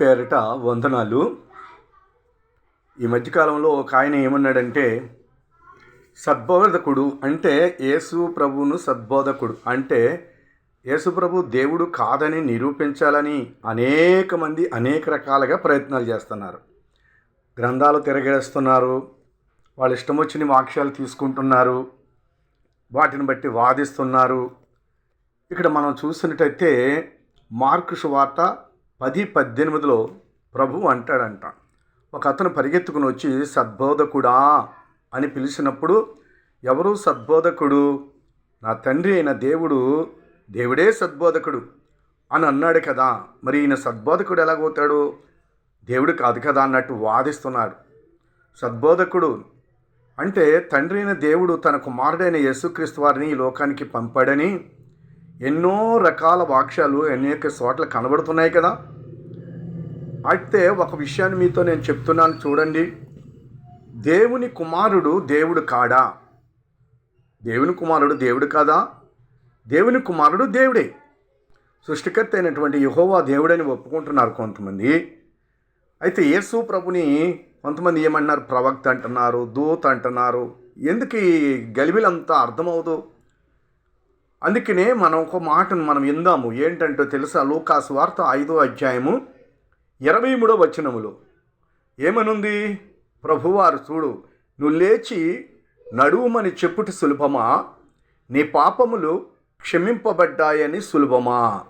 పేరిట వందనాలు. ఈ మధ్యకాలంలో ఒక ఆయన ఏమన్నాడంటే సద్బోధకుడు అంటే యేసు ప్రభువును సద్బోధకుడు. అంటే యేసు ప్రభు దేవుడు కాదని నిరూపించాలని అనేక మంది అనేక రకాలుగా ప్రయత్నాలు చేస్తున్నారు. గ్రంథాలు తిరగేస్తున్నారు. వాళ్ళ ఇష్టం వచ్చిన వాక్యాలు తీసుకుంటున్నారు. వాటిని బట్టి వాదిస్తున్నారు. ఇక్కడ మనం చూసినట్టయితే మార్కు సువార్త పది పద్దెనిమిదిలో ప్రభు అంటాడంట. ఒక అతను పరిగెత్తుకుని వచ్చి సద్బోధకుడా అని పిలిచినప్పుడు ఎవరు సద్బోధకుడు? నా తండ్రి అయిన దేవుడు దేవుడే సద్బోధకుడు అని అన్నాడు కదా. మరి ఈయన సద్బోధకుడు ఎలాగవుతాడు? దేవుడు కాదు కదా అన్నట్టు వాదిస్తున్నాడు. సద్బోధకుడు అంటే తండ్రి అయిన దేవుడు తన కుమారుడైన యేసుక్రీస్తు వారిని ఈ లోకానికి పంపాడని ఎన్నో రకాల వాక్యాలు అనేక చోట్ల కనబడుతున్నాయి కదా. అయితే ఒక విషయాన్ని మీతో నేను చెప్తున్నాను చూడండి. దేవుని కుమారుడు దేవుడు కాడా? దేవుని కుమారుడు దేవుడు కాదా? దేవుని కుమారుడు దేవుడే. సృష్టికర్త అయినటువంటి యహోవా దేవుడని ఒప్పుకుంటున్నారు కొంతమంది. అయితే యేసు ప్రభుని కొంతమంది ఏమన్నారు ప్రవక్త అంటున్నారు దూత అంటున్నారు. ఎందుకు ఈ గలిబిలంతా అర్థమవుదు? అందుకనే మనం ఒక మాటను మనం ఇందాము ఏంటంటే తెలుసా? లూకాస్ వార్త ఐదో అధ్యాయము ఇరవై మూడో వచనములు ఏమనుంది? ప్రభువారు చూడు నువ్వు లేచి నడువుమని చెప్పుట సులభమా? నీ పాపములు క్షమింపబడ్డాయని సులభమా?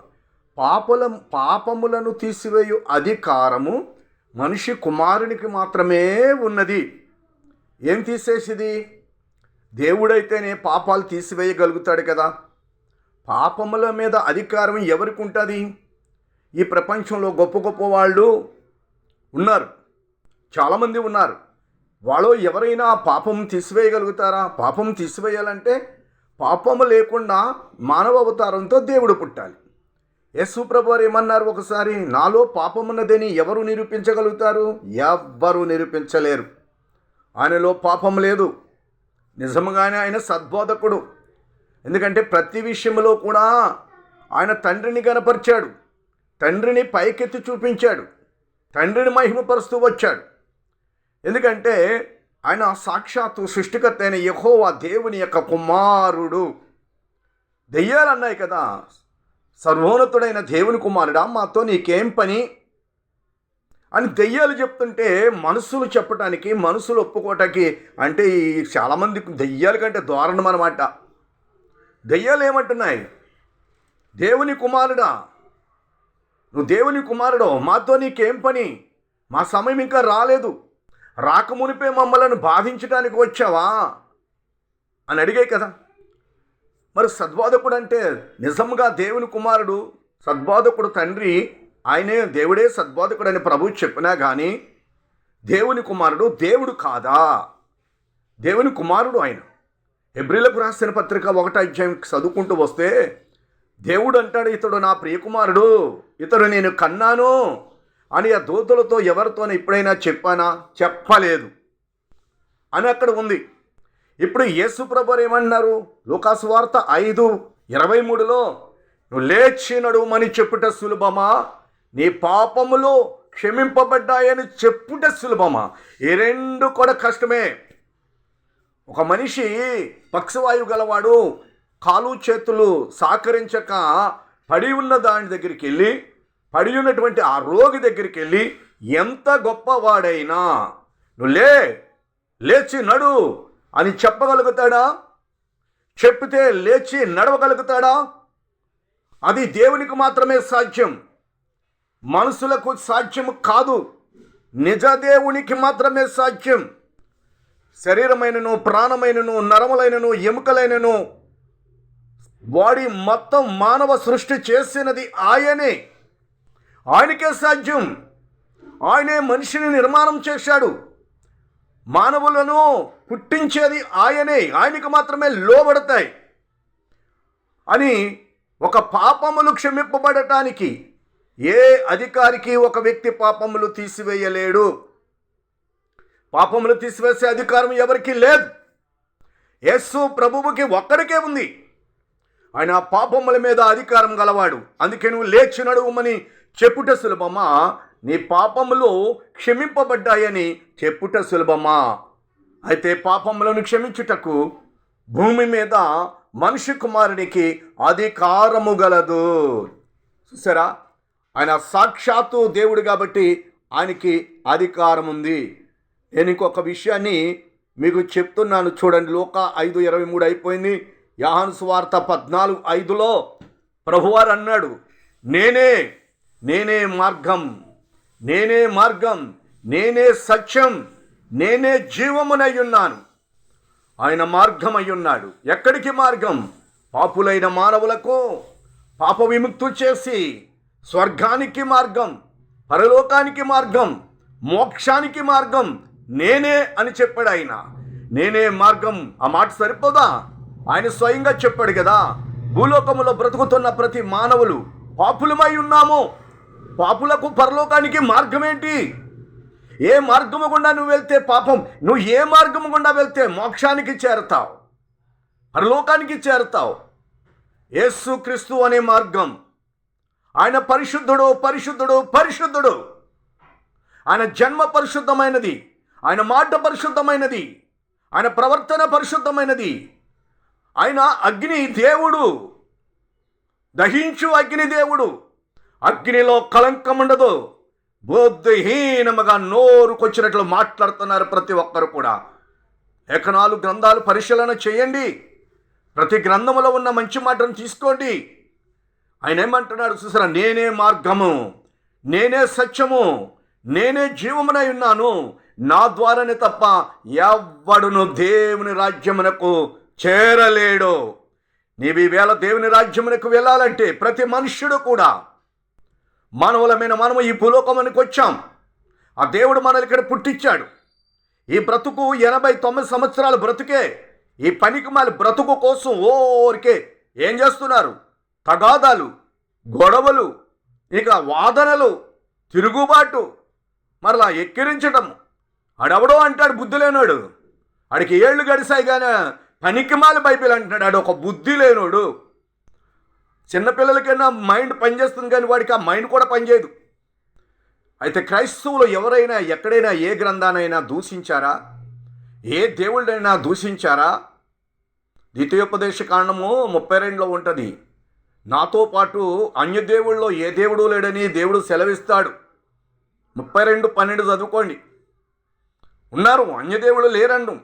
పాపల పాపములను తీసివేయు అధికారము మనిషి కుమారునికి మాత్రమే ఉన్నది. ఏం తీసేసిది? దేవుడైతేనే పాపాలు తీసివేయగలుగుతాడు కదా. పాపముల మీద అధికారం ఎవరికి ఉంటుంది? ఈ ప్రపంచంలో గొప్ప గొప్ప వాళ్ళు ఉన్నారు. చాలామంది ఉన్నారు. వాళ్ళు ఎవరైనా పాపం తీసివేయగలుగుతారా? పాపం తీసివేయాలంటే పాపము లేకుండా మానవ అవతారంతో దేవుడు పుట్టాలి. యేసు ప్రభువారు ఏమన్నారు ఒకసారి? నాలో పాపమున్నదని ఎవరు నిరూపించగలుగుతారు? ఎవ్వరు నిరూపించలేరు. ఆయనలో పాపం లేదు. నిజముగానే ఆయన సద్బోధకుడు. ఎందుకంటే ప్రతి విషయంలో కూడా ఆయన తండ్రిని కనపరిచాడు తండ్రిని పైకెత్తి చూపించాడు. తండ్రిని మహిమపరుస్తూ వచ్చాడు. ఎందుకంటే ఆయన సాక్షాత్తు సృష్టికర్త అయిన యహోవా దేవుని యొక్క కుమారుడు. దెయ్యాలు అన్నాయి కదా. సర్వోన్నతుడైన దేవుని కుమారుడా మాతో నీకేం పని? అని దెయ్యాలు చెప్తుంటే మనసులు చెప్పటానికి మనసులు ఒప్పుకోవటానికి అంటే ఈ చాలామంది దెయ్యాల కంటే దారుణం అనమాట దెయ్యాలు ఏమంటున్నాయి దేవుని కుమారుడా నువ్వు దేవుని కుమారుడు మాతో నీకేం పని? మా సమయం ఇంకా రాలేదు. రాకమునిపే మమ్మల్ని బాధించడానికి వచ్చావా? అని అడిగాయి కదా. మరి సద్బోధకుడు అంటే నిజంగా దేవుని కుమారుడు సద్బోధకుడు తండ్రి ఆయనే దేవుడే సద్బాధకుడు అని ప్రభు చెప్పినా కానీ దేవుని కుమారుడు దేవుడు కాదా? దేవుని కుమారుడు ఆయన. ఎబ్రిలకు రాసిన పత్రిక ఒకటో అధ్యాయం చదువుకుంటూ వస్తే దేవుడు అంటాడు ఇతడు నా ప్రియకుమారుడు ఇతడు నేను కన్నాను అని ఆ దూతలతో ఎవరితోనే ఎప్పుడైనా చెప్పానా? చెప్పలేదు. అని అక్కడ ఉంది. ఇప్పుడు యేసు ప్రభు ఏమన్నారు లోకాసు వార్త ఐదు ఇరవై మూడులో నువ్వు లేచి నడుమని చెప్పుట సులభమా? నీ పాపములు క్షమింపబడ్డాయని చెప్పుట సులభమా? ఈ రెండు కూడా కష్టమే. ఒక మనిషి పక్షవాయువు గలవాడు కాలు చేతులు సహకరించక పడి ఉన్న దాని దగ్గరికి వెళ్ళి పడి ఉన్నటువంటి ఆ రోగి దగ్గరికి వెళ్ళి ఎంత గొప్పవాడైనా నువ్వు లే లేచి నడు అని చెప్పగలుగుతాడా? చెప్పితే లేచి నడవగలుగుతాడా? అది దేవునికి మాత్రమే సాధ్యం. మనుషులకు సాధ్యం కాదు. నిజ దేవునికి మాత్రమే సాధ్యం. శరీరమైనను ప్రాణమైనను నరములైనను ఎముకలైనను బాడీ మొత్తం మానవ సృష్టి చేసినది ఆయనే. ఆయనకే సాధ్యం. ఆయనే మనిషిని నిర్మాణం చేశాడు. మానవులను పుట్టించేది ఆయనే. ఆయనకు మాత్రమే లోబడతాయి. అని ఒక పాపములు క్షమింపబడటానికి ఏ అధికారికి ఒక వ్యక్తి పాపములు తీసివేయలేడు? పాపములు తీసివేసే అధికారం ఎవరికీ లేదు. యేసు ప్రభువుకి ఒక్కడికే ఉంది. ఆయన పాపముల మీద అధికారం గలవాడు. అందుకే నువ్వు లేచి నడువుమని చెప్పుట సులభమా? నీ పాపములు క్షమింపబడ్డాయని చెప్పుట సులభమా? అయితే పాపములను క్షమించుటకు భూమి మీద మనిషి కుమారునికి అధికారము గలదు. చూసారా? ఆయన సాక్షాత్తు దేవుడు కాబట్టి ఆయనకి అధికారం ఉంది. నేను ఇంకొక విషయాన్ని మీకు చెప్తున్నాను. చూడండి లోక ఐదు ఇరవై మూడు అయిపోయింది. యాహాను సువార్త పద్నాలుగు ఐదులో ప్రభువారు అన్నాడు నేనే నేనే మార్గం నేనే మార్గం నేనే సత్యం నేనే జీవమునై ఉన్నాను ఆయన మార్గం ఉన్నాడు ఎక్కడికి మార్గం? పాపులైన మానవులకు పాప విముక్తు చేసి స్వర్గానికి మార్గం పరలోకానికి మార్గం మోక్షానికి మార్గం నేనే అని చెప్పాడు ఆయన. నేనే మార్గం. ఆ మాట సరిపోదా? ఆయన స్వయంగా చెప్పాడు కదా భూలోకములో బ్రతుకుతున్న ప్రతి మానవులు పాపులమై ఉన్నాము. పాపులకు పరలోకానికి మార్గం ఏంటి ఏ మార్గము గుండా నువ్వు వెళ్తే పాపం? నువ్వు ఏ మార్గము గుండా వెళ్తే మోక్షానికి చేరతావు? పరలోకానికి చేరతావు? యేసు క్రీస్తు అనే మార్గం. ఆయన పరిశుద్ధుడు పరిశుద్ధుడు పరిశుద్ధుడు. ఆయన జన్మ పరిశుద్ధమైనది. ఆయన మాట పరిశుద్ధమైనది. ఆయన ప్రవర్తన పరిశుద్ధమైనది. ఆయన అగ్ని దేవుడు. దహించు అగ్ని దేవుడు. అగ్నిలో కళంకం ఉండదు. బుద్ధిహీనముగా నోరుకొచ్చినట్లు మాట్లాడుతున్నారు ప్రతి ఒక్కరు కూడా. లేఖనాలు గ్రంథాలు పరిశీలన చేయండి. ప్రతి గ్రంథములో ఉన్న మంచి మాటను తీసుకోండి. ఆయన ఏమంటున్నాడు చూసారా? నేనే మార్గము. నేనే సత్యము. నేనే జీవమునై ఉన్నాను. నా ద్వారానే తప్ప ఎవ్వడును దేవుని రాజ్యమునకు చేరలేడు. నీవి వేళ దేవుని రాజ్యమునకు వెళ్ళాలంటే ప్రతి మనుష్యుడు కూడా మానవులమైన మనము ఈ భూలోకమునికి వచ్చాం. ఆ దేవుడు మనల్ని ఇక్కడ పుట్టించాడు. ఈ బ్రతుకు ఎనభై తొమ్మిది సంవత్సరాల బ్రతుకే ఈ పనికి మళ్ళీ బ్రతుకు కోసం ఓరికే ఏం చేస్తున్నారు? తగాదాలు గొడవలు ఇక వాదనలు తిరుగుబాటు మరలా ఎక్కిరించడం ఆడెవడో అంటాడు బుద్ధి లేనాడు. ఆడికి ఏళ్ళు గడిసాయి కానీ పనికిమాల బైబిల్ అంటున్నాడు. ఆడు ఒక బుద్ధి లేనోడు. చిన్నపిల్లలకైనా మైండ్ పనిచేస్తుంది కానీ వాడికి ఆ మైండ్ కూడా పనిచేయదు. అయితే క్రైస్తవులు ఎవరైనా ఎక్కడైనా ఏ గ్రంథానైనా దూషించారా? ఏ దేవుళ్ళైనా దూషించారా? ద్వితీయోపదేశ కాండము ముప్పై రెండులో ఉంటుంది. నాతో పాటు అన్యదేవుళ్ళో ఏ దేవుడు లేడని దేవుడు సెలవిస్తాడు. ముప్పై రెండు పన్నెండు చదువుకోండి. ఉన్నారు అన్యదేవుడు లేరండు.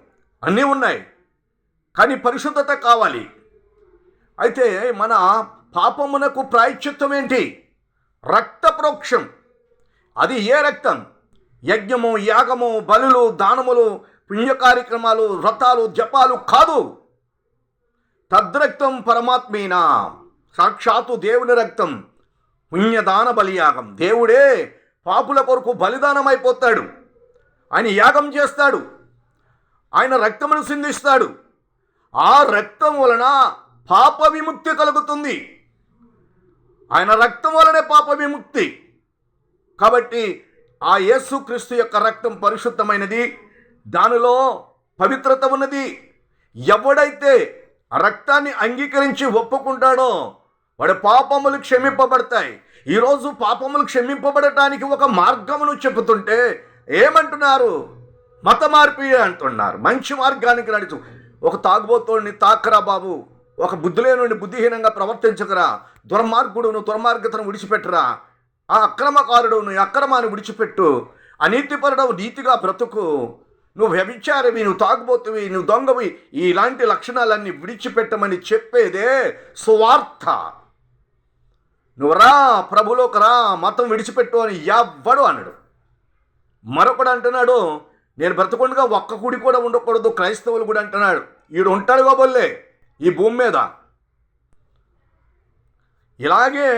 అన్నీ ఉన్నాయి. కానీ పరిశుద్ధత కావాలి. అయితే మన పాపమునకు ప్రాయశ్చిత్తం ఏంటి? రక్త ప్రోక్షం. అది ఏ రక్తం? యజ్ఞము యాగము బలులు దానములు పుణ్య కార్యక్రమాలు వ్రతాలు జపాలు కాదు. తద్రక్తం పరమాత్మీన? సాక్షాత్తు దేవుని రక్తం. పుణ్యదాన బలియాగం. దేవుడే పాపుల కొరకు బలిదానం అయిపోతాడు ఆయన యాగం చేస్తాడు. ఆయన రక్తమును సింధిస్తాడు ఆ రక్తం వలన పాప విముక్తి కలుగుతుంది. ఆయన రక్తం వలనే పాప విముక్తి కాబట్టి ఆ యేసుక్రీస్తు యొక్క రక్తం పరిశుద్ధమైనది. దానిలో పవిత్రత ఉన్నది. ఎవడైతే రక్తాన్ని అంగీకరించి ఒప్పుకుంటాడో వాడి పాపములు క్షమింపబడతాయి. ఈరోజు పాపములు క్షమింపబడటానికి ఒక మార్గమును చెబుతుంటే ఏమంటున్నారు? మత మార్పి అంటున్నారు. మంచి మార్గానికి నడుచు. ఒక తాగుబోతోడిని తాకరా బాబు. ఒక బుద్ధిలేనుండి బుద్ధిహీనంగా ప్రవర్తించకరా. దుర్మార్గుడును దుర్మార్గతను విడిచిపెట్టరా. ఆ అక్రమకారుడు నువ్వు అక్రమాన్ని విడిచిపెట్టు. అనీతిపరుడవు నీతిగా బ్రతుకు. నువ్వు వ్యభిచారవి నువ్వు తాగుబోతువి నువ్వు దొంగవి. ఇలాంటి లక్షణాలన్నీ విడిచిపెట్టమని చెప్పేదే సువార్త. నువ్వు రా ప్రభులోకి రా మతం విడిచిపెట్టు అని ఎవ్వడు అన్నాడు మరొకడు అంటున్నాడు నేను బ్రతకుండగా ఒక్క గుడి కూడా ఉండకూడదు క్రైస్తవులు కూడా అంటున్నాడు. ఈడు ఉంటాడు కాబోలే ఈ భూమి మీద. ఇలాగే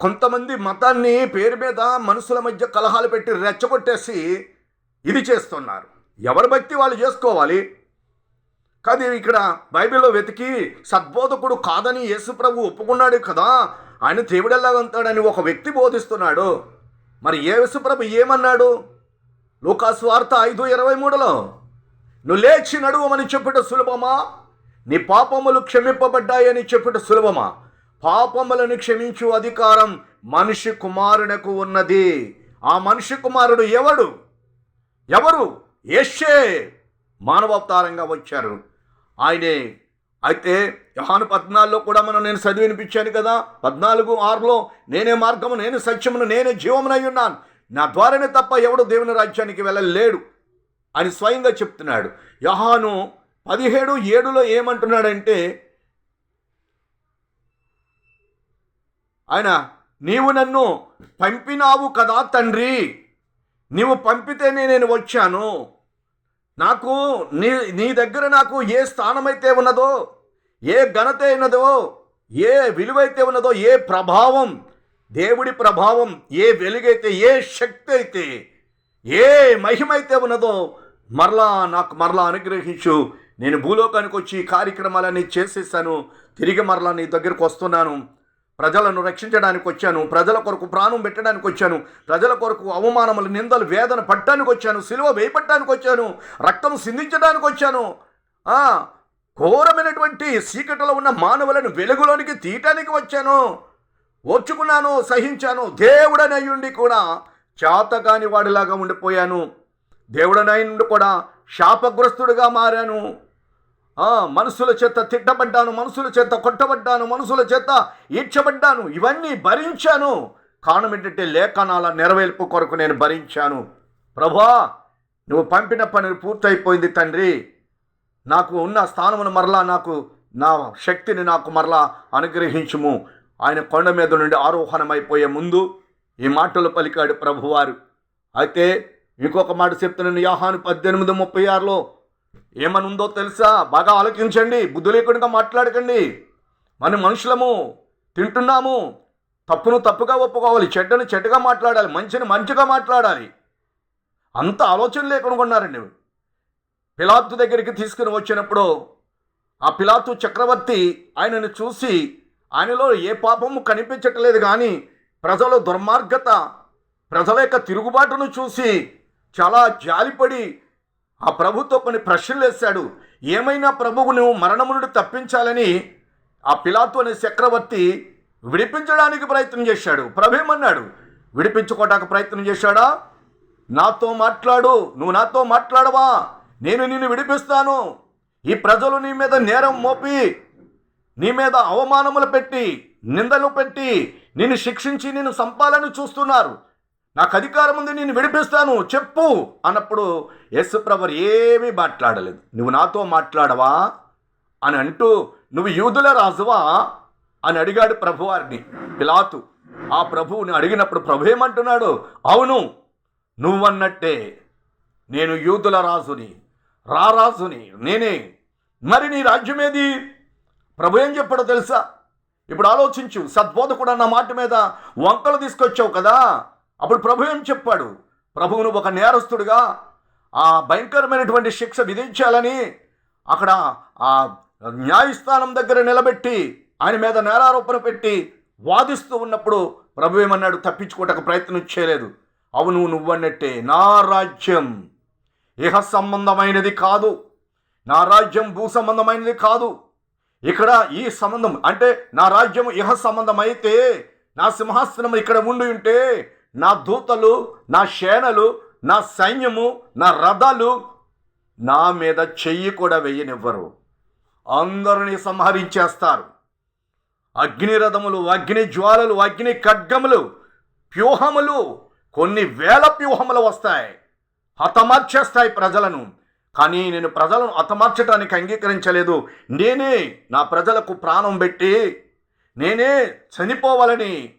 కొంతమంది మతాన్ని పేరు మీద మనుషుల మధ్య కలహాలు పెట్టి రెచ్చగొట్టేసి ఇది చేస్తున్నారు. ఎవరి భక్తి వాళ్ళు చేసుకోవాలి? కానీ ఇక్కడ బైబిల్లో వెతికి సద్బోధకుడు కాదని యేసుప్రభు ఒప్పుకున్నాడు కదా ఆయన దేవుడెలా ఉంటాడని ఒక వ్యక్తి బోధిస్తున్నాడు. మరి ఏ యేసుప్రభు ఏమన్నాడు? లోకాస్వార్త ఐదు ఇరవై మూడులో నువ్వు లేచి నడువమని చెప్పుట సులభమా? నీ పాపములు క్షమింపబడ్డాయని చెప్పుట సులభమా? పాపములను క్షమించు అధికారం మనిషి కుమారునకు ఉన్నది. ఆ మనిషి కుమారుడు ఎవడు? ఎవరు? యెషే! మానవావతారంగా వచ్చారు. ఆయనే అయితే యహాను పద్నాలుగులో కూడా మనం నేను చదివినిపించాను కదా. పద్నాలుగు ఆరులో నేనే మార్గము నేను సత్యమును నేనే జీవమునై ఉన్నాను. నా ద్వారానే తప్ప ఎవడు దేవుని రాజ్యానికి వెళ్ళలేడు అని స్వయంగా చెప్తున్నాడు. యహాను పదిహేడు ఏడులో ఏమంటున్నాడంటే ఆయన నీవు నన్ను పంపినావు కదా తండ్రి. నీవు పంపితేనే నేను వచ్చాను. నాకు నీ నీ దగ్గర నాకు ఏ స్థానమైతే ఉన్నదో ఏ ఘనత ఉన్నదో ఏ విలువైతే ఉన్నదో ఏ ప్రభావం దేవుడి ప్రభావం ఏ వెలుగైతే ఏ శక్తి అయితే ఏ మహిమైతే ఉన్నదో మరలా నాకు మరలా అనుగ్రహించు. నేను భూలోకానికి వచ్చి ఈ కార్యక్రమాలన్నీ చేసేసాను. తిరిగి మరలా నీ దగ్గరకు వస్తున్నాను. ప్రజలను రక్షించడానికి వచ్చాను. ప్రజల కొరకు ప్రాణం పెట్టడానికి వచ్చాను. ప్రజల కొరకు అవమానములు నిందలు వేదన పట్టడానికి వచ్చాను. సిలువ వేయపట్టడానికి వచ్చాను. రక్తం సిందించడానికి వచ్చాను. ఘోరమైనటువంటి చీకటిలో ఉన్న మానవులను వెలుగులోనికి తీయటానికి వచ్చాను. ఓర్చుకున్నాను సహించాను దేవుడనయ్యుండి కూడా చేతగాని వాడిలాగా ఉండిపోయాను. దేవుడనయ్యుండి కూడా శాపగ్రస్తుడిగా మారాను. మనుషుల చేత తిట్టబడ్డాను మనుషుల చేత కొట్టబడ్డాను మనుషుల చేత ఈడ్చబడ్డాను ఇవన్నీ భరించాను. కారణం ఏంటంటే లేఖనాల నెరవేర్పు కొరకు నేను భరించాను. ప్రభా నువ్వు పంపిన పని పూర్తయిపోయింది తండ్రి. నాకు ఉన్న స్థానమును మరలా నాకు నా శక్తిని నాకు మరలా అనుగ్రహించుము. ఆయన కొండ మీద నుండి ఆరోహణమైపోయే ముందు ఈ మాటలు పలికాడు ప్రభువారు. అయితే ఇంకొక మాట చెప్తున్నాను యాహాను పద్దెనిమిది ముప్పై ఆరులో. ఏమనుందో తెలుసా? బాగా ఆలోచించండి బుద్ధి లేకుండా మాట్లాడకండి. మన మనుషులము తింటున్నాము. తప్పును తప్పుగా ఒప్పుకోవాలి చెడ్డను చెడ్డగా మాట్లాడాలి మంచిని మంచిగా మాట్లాడాలి. అంత ఆలోచన లేకుండా ఉన్నారండి. పిలాత్తు దగ్గరికి తీసుకుని వచ్చినప్పుడు ఆ పిలాత్తు చక్రవర్తి ఆయనను చూసి ఆయనలో ఏ పాపము కనిపించట్లేదు కానీ ప్రజల దుర్మార్గత ప్రజల యొక్క తిరుగుబాటును చూసి చాలా జాలిపడి ఆ ప్రభుతో కొన్ని ప్రశ్నలు వేశాడు. ఏమైనా ప్రభువు నువ్వు మరణము నుండి తప్పించాలని ఆ పిలాతు అనే చక్రవర్తి విడిపించడానికి ప్రయత్నం చేశాడు. ప్రభేమన్నాడు విడిపించుకోవడానికి ప్రయత్నం చేశాడా? నాతో మాట్లాడు నువ్వు నాతో మాట్లాడవా? నేను నిన్ను విడిపిస్తాను. ఈ ప్రజలు నీ మీద నేరం మోపి నీ మీద అవమానములు పెట్టి నిందలు పెట్టి నిన్ను శిక్షించి నిన్ను సంపాలని చూస్తున్నారు. నాకు అధికారం ఉంది నేను విడిపిస్తాను చెప్పు అన్నప్పుడు యేసుప్రభు ఏమీ మాట్లాడలేదు. నువ్వు నాతో మాట్లాడవా? అని అంటూ నువ్వు యూదుల రాజువా? అని అడిగాడు ప్రభువారిని పిలాతు. ఆ ప్రభువుని అడిగినప్పుడు ప్రభు ఏమంటున్నాడు? అవును నువ్వన్నట్టే నేను యూదుల రాజుని రారాజుని నేనే. మరి నీ రాజ్యమేది? ప్రభు ఏం చెప్పాడో తెలుసా? ఇప్పుడు ఆలోచించు సద్బోధకుడు అన్న మాట మీద వంకలు తీసుకొచ్చావు కదా? అప్పుడు ప్రభు ఏం చెప్పాడు? ప్రభువును ఒక నేరస్తుడుగా ఆ భయంకరమైనటువంటి శిక్ష విధించాలని అక్కడ ఆ న్యాయస్థానం దగ్గర నిలబెట్టి ఆయన మీద నేరారోపణ పెట్టి వాదిస్తూ ఉన్నప్పుడు ప్రభు ఏమన్నాడు? తప్పించుకోవటకు ప్రయత్నం చేయలేదు. అవును నువ్వన్నట్టే. నా రాజ్యం ఇహ సంబంధమైనది కాదు. నా రాజ్యం భూ సంబంధమైనది కాదు. ఇక్కడ ఈ సంబంధం అంటే నా రాజ్యం ఇహ సంబంధం అయితే నా సింహాసనం ఇక్కడ ఉండి ఉంటే నా దూతలు నా సేనలు నా సైన్యము నా రథాలు నా మీద చెయ్యి కూడా వెయ్యనివ్వరు అందరినీ సంహరించేస్తారు. అగ్ని రథములు అగ్ని జ్వాలలు అగ్ని ఖడ్గములు వ్యూహములు కొన్ని వేల వ్యూహములు వస్తాయి. హతమార్చేస్తాయి ప్రజలను. కానీ నేను ప్రజలను హతమార్చడానికి అంగీకరించలేదు. నేనే నా ప్రజలకు ప్రాణం పెట్టి నేనే చనిపోవాలని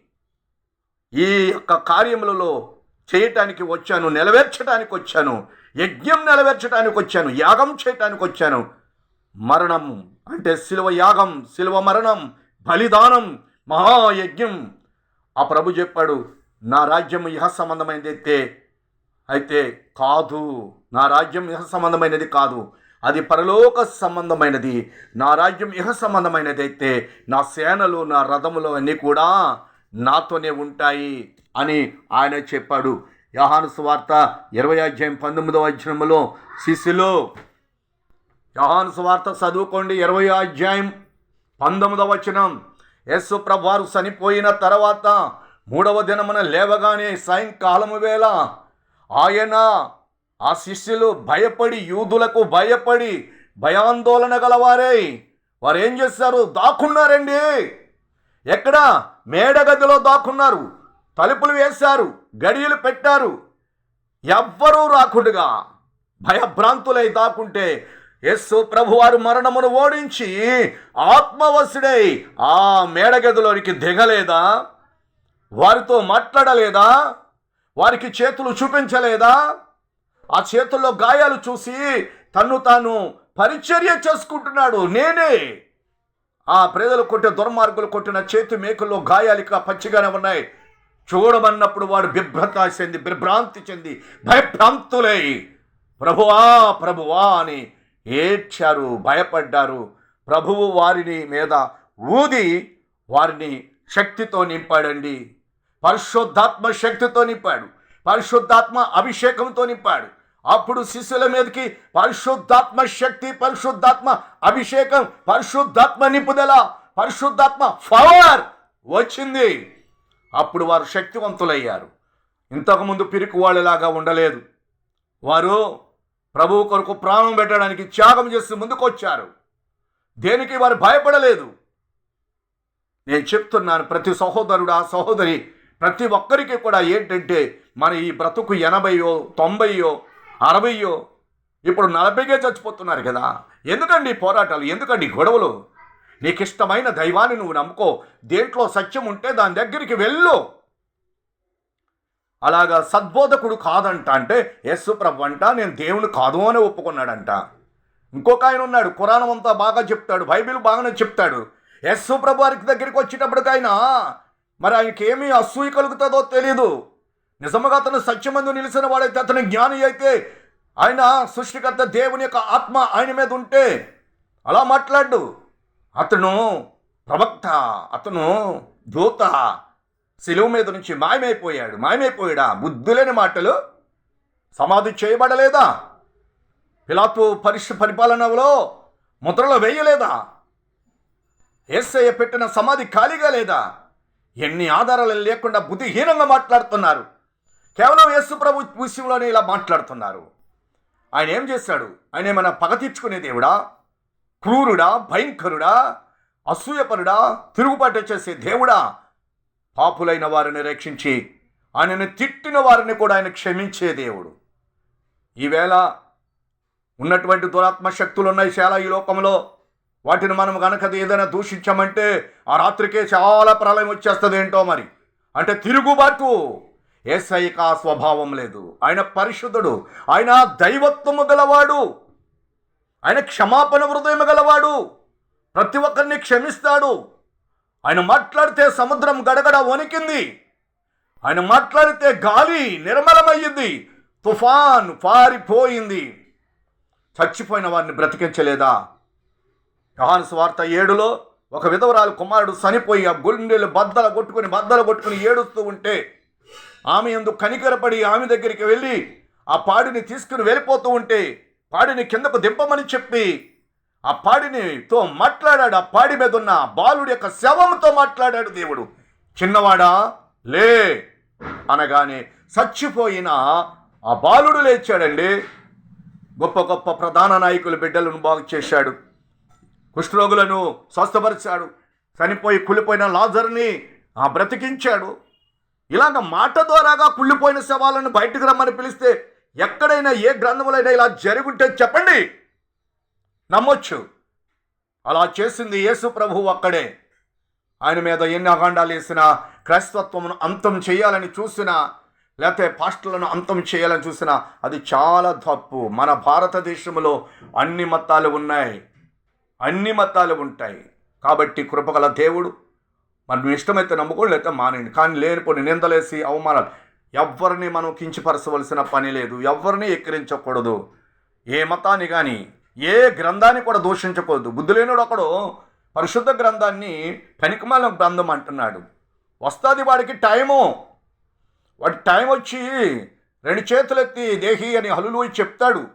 ఈ యొక్క కార్యములలో చేయటానికి వచ్చాను నెరవేర్చడానికి వచ్చాను యజ్ఞం నెరవేర్చడానికి వచ్చాను యాగం చేయటానికి వచ్చాను. మరణం అంటే శిలువ యాగం శిలువ మరణం బలిదానం మహాయజ్ఞం. ఆ ప్రభు చెప్పాడు నా రాజ్యం ఇహ సంబంధమైనది అయితే కాదు. నా రాజ్యం ఇహ సంబంధమైనది కాదు. అది పరలోక సంబంధమైనది. నా రాజ్యం ఇహ సంబంధమైనది అయితే నా సేనలు నా రథములు అన్నీ కూడా నాతోనే ఉంటాయి అని ఆయన చెప్పాడు. యహాను సువార్త ఇరవై అధ్యాయం పంతొమ్మిదవ అధ్యాయంలో శిశులో యహాను సువార్త చదువుకోండి. ఇరవై అధ్యాయం పంతొమ్మిదవ వచనం. యేసు ప్రభారు చనిపోయిన తర్వాత మూడవ దినమున లేవగానే సాయంకాలము వేళ ఆయన ఆ శిష్యులు భయపడి యూదులకు భయపడి భయాందోళన గలవారై వారు ఏం చేస్తారు దాక్కున్నారండి. ఎక్కడ? మేడగదిలో దాక్కున్నారు. తలుపులు వేశారు. గడియలు పెట్టారు. ఎవ్వరూ రాకుండగా భయభ్రాంతులై దాక్కుంటే యస్సు ప్రభువారు మరణమును ఓడించి ఆత్మవశుడై ఆ మేడగదిలోనికి దిగలేదా? వారితో మాట్లాడలేదా? వారికి చేతులు చూపించలేదా? ఆ చేతుల్లో గాయాలు చూసి తన్ను తాను పరిచర్య చేసుకుంటున్నాడు నేనే. ఆ ప్రజలు కొట్టే దుర్మార్గులు కొట్టిన చేతి మేకల్లో గాయాలిక పచ్చిగానే ఉన్నాయి. చూడమన్నప్పుడు వాడు బిభ్రత చెంది బిభ్రాంతి చెంది భయభ్రాంతులై ప్రభువా ప్రభువా అని ఏడ్చారు భయపడ్డారు. ప్రభువు వారిని మీద ఊది వారిని శక్తితో నింపాడండి. పరిశుద్ధాత్మ శక్తితో నింపాడు. పరిశుద్ధాత్మ అభిషేకంతో నింపాడు. అప్పుడు శిష్యుల మీదకి పరిశుద్ధాత్మ శక్తి పరిశుద్ధాత్మ అభిషేకం పరిశుద్ధాత్మ నింపుదల పరిశుద్ధాత్మ పవర్ వచ్చింది. అప్పుడు వారు శక్తివంతులయ్యారు. ఇంతకుముందు పిరికి వాళ్ళలాగా ఉండలేదు. వారు ప్రభువు కొరకు ప్రాణం పెట్టడానికి త్యాగం చేసి ముందుకొచ్చారు. దేనికి వారు భయపడలేదు. నేను చెప్తున్నాను ప్రతి సహోదరుడు ఆ సహోదరి ప్రతి ఒక్కరికి కూడా ఏంటంటే మన ఈ బ్రతుకు ఎనభైయో తొంభైయో అరవయో ఇప్పుడు నలభైగా చచ్చిపోతున్నారు కదా. ఎందుకండి పోరాటాలు? ఎందుకండి గొడవలు? నీకు ఇష్టమైన దైవాన్ని నువ్వు నమ్ముకో. దేంట్లో సత్యం ఉంటే దాని దగ్గరికి వెళ్ళు. అలాగా సద్బోధకుడు కాదంట అంటే యస్సు ప్రభు అంట నేను దేవుని కాదు అని ఒప్పుకున్నాడంట. ఇంకొక ఆయన ఉన్నాడు కురాణం అంతా బాగా చెప్తాడు బైబిల్ బాగానే చెప్తాడు. యస్సు ప్రభు వారికి దగ్గరికి వచ్చేటప్పటికైనా మరి ఆయనకి ఏమీ అసూయ కలుగుతుందో తెలియదు నిజముగా అతను సత్యమందు నిలిచిన వాడైతే అతను జ్ఞాని అయితే ఆయన సృష్టికర్త దేవుని యొక్క ఆత్మ ఆయన మీద ఉంటే అలా మాట్లాడు. అతను ప్రవక్త అతను దూత శిలువు మీద నుంచి మాయమైపోయాడు. మాయమైపోయాడా? బుద్ధులేని మాటలు. సమాధి చేయబడలేదా? పిలాతు పరిష్ పరిపాలనలో ముద్రలో వేయలేదా? ఏసయ్య పెట్టిన సమాధి ఖాళీగా లేదా? ఎన్ని ఆధారాలు లేకుండా బుద్ధిహీనంగా మాట్లాడుతున్నారు? కేవలం యేసుప్రభు విషయంలోనే ఇలా మాట్లాడుతున్నారు. ఆయన ఏం చేశాడు? ఆయన ఏమైనా పగ తీర్చుకునే దేవుడా? క్రూరుడా? భయంకరుడా? అసూయపరుడా? తిరుగుబాటు చేసే దేవుడా? పాపులైన వారిని రక్షించి ఆయనను తిట్టిన వారిని కూడా ఆయన క్షమించే దేవుడు. ఈవేళ ఉన్నటువంటి దురాత్మ శక్తులు ఉన్నాయి చాలా ఈ లోకంలో. వాటిని మనం కనుక ఏదైనా దూషించామంటే ఆ రాత్రికే చాలా ప్రళయం వచ్చేస్తుంది ఏంటో మరి? అంటే తిరుగుబాటు. ఏసైక ఆ స్వభావం లేదు. ఆయన పరిశుద్ధుడు. ఆయన దైవత్వము గలవాడు. ఆయన క్షమాపణ హృదయం గలవాడు. ప్రతి ఒక్కరిని క్షమిస్తాడు. ఆయన మాట్లాడితే సముద్రం గడగడ వణికింది. ఆయన మాట్లాడితే గాలి నిర్మలమయ్యింది. తుఫాన్ పారిపోయింది. చచ్చిపోయిన వారిని బ్రతికించలేదా? యోహాను స్వార్త ఏడులో ఒక విధవరాలు కుమారుడు చనిపోయి ఆ గుండెలు బద్దలు కొట్టుకుని బద్దలు కొట్టుకుని ఏడుస్తూ ఉంటే ఆమె ఎందుకు కనికరపడి ఆమె దగ్గరికి వెళ్ళి ఆ పాడిని తీసుకుని వెళ్ళిపోతూ ఉంటే పాడిని కిందకు దింపమని చెప్పి ఆ పాడినితో మాట్లాడాడు. ఆ పాడి మీద ఉన్న బాలుడి యొక్క శవంతో మాట్లాడాడు దేవుడు. చిన్నవాడా లే అనగానే చచ్చిపోయిన ఆ బాలుడు లేచాడండి. గొప్ప గొప్ప ప్రధాన నాయకుల బిడ్డలను బాగు చేశాడు. కుష్ఠరోగులను స్వస్థపరిచాడు. చనిపోయి కుళ్ళిపోయిన లాజర్ని ఆ బ్రతికించాడు. ఇలాగ మాట ద్వారాగా కుళ్ళిపోయిన శవాలను బయటకు రమ్మని పిలిస్తే ఎక్కడైనా ఏ గ్రంథములైనా ఇలా జరుగుంటే చెప్పండి. నమ్మొచ్చు. అలా చేసింది యేసు ప్రభు అక్కడే. ఆయన మీద ఎన్ని అఖండాలు వేసినా క్రైస్తత్వమును అంతం చేయాలని చూసినా లేకపోతే పాస్టర్లను అంతం చేయాలని చూసినా అది చాలా తప్పు. మన భారతదేశంలో అన్ని మతాలు ఉన్నాయి. అన్ని మతాలు ఉంటాయి. కాబట్టి కృపగల దేవుడు. మనం ఇష్టమైతే నమ్ముకోండి లేకపోతే మానేయండి. కానీ లేనిపోని నిందలేసి అవమానాలు. ఎవరిని మనం కించపరచవలసిన పని లేదు. ఎవరిని ఎక్కిరించకూడదు. ఏ మతాన్ని కానీ ఏ గ్రంథాన్ని కూడా దూషించకూడదు. బుద్ధి లేనుడు ఒకడు పరిశుద్ధ గ్రంథాన్ని పనికిమాల గ్రంథం అంటున్నాడు. వస్తుంది వాడికి టైము. వాడి టైం వచ్చి రెండు చేతులెత్తి దేహి అని హలులు చెప్తాడు.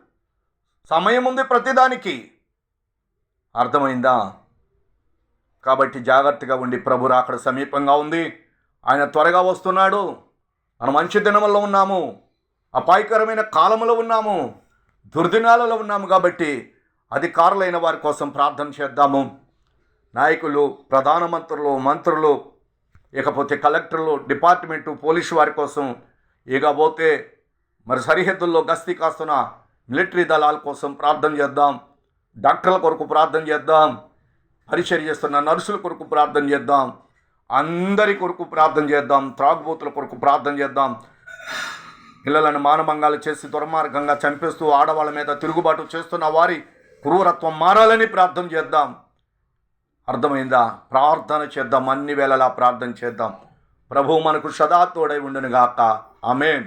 సమయం ఉంది ప్రతిదానికి. అర్థమైందా? కాబట్టి జాగ్రత్తగా ఉండి ప్రభు రాకడ సమీపంగా ఉంది. ఆయన త్వరగా వస్తున్నాడు. మనం మంచి దినములో ఉన్నాము. అపాయకరమైన కాలంలో ఉన్నాము. దుర్దినాలలో ఉన్నాము కాబట్టి అధికారులైన వారి కోసం ప్రార్థన చేద్దాము. నాయకులు ప్రధానమంత్రులు మంత్రులు ఇకపోతే కలెక్టర్లు డిపార్ట్మెంటు పోలీసు వారి కోసం ఇకపోతే మరి సరిహద్దుల్లో గస్తీ కాస్తున్న మిలిటరీ దళాల కోసం ప్రార్థన చేద్దాం. డాక్టర్ల కొరకు ప్రార్థన చేద్దాం పరిచర్య చేస్తున్న నర్సుల కొరకు ప్రార్థన చేద్దాం అందరి కొరకు ప్రార్థన చేద్దాం త్రాగుబోతుల కొరకు ప్రార్థన చేద్దాం. పిల్లలను మానభంగాలు చేసి దుర్మార్గంగా చంపేస్తూ ఆడవాళ్ళ మీద తిరుగుబాటు చేస్తున్న వారి క్రూరత్వం మారాలని ప్రార్థన చేద్దాం. అర్థమైందా? ప్రార్థన చేద్దాం అన్ని వేళలా ప్రార్థన చేద్దాం. ప్రభు మనకు సదా తోడై ఉండునుగాక. ఆమె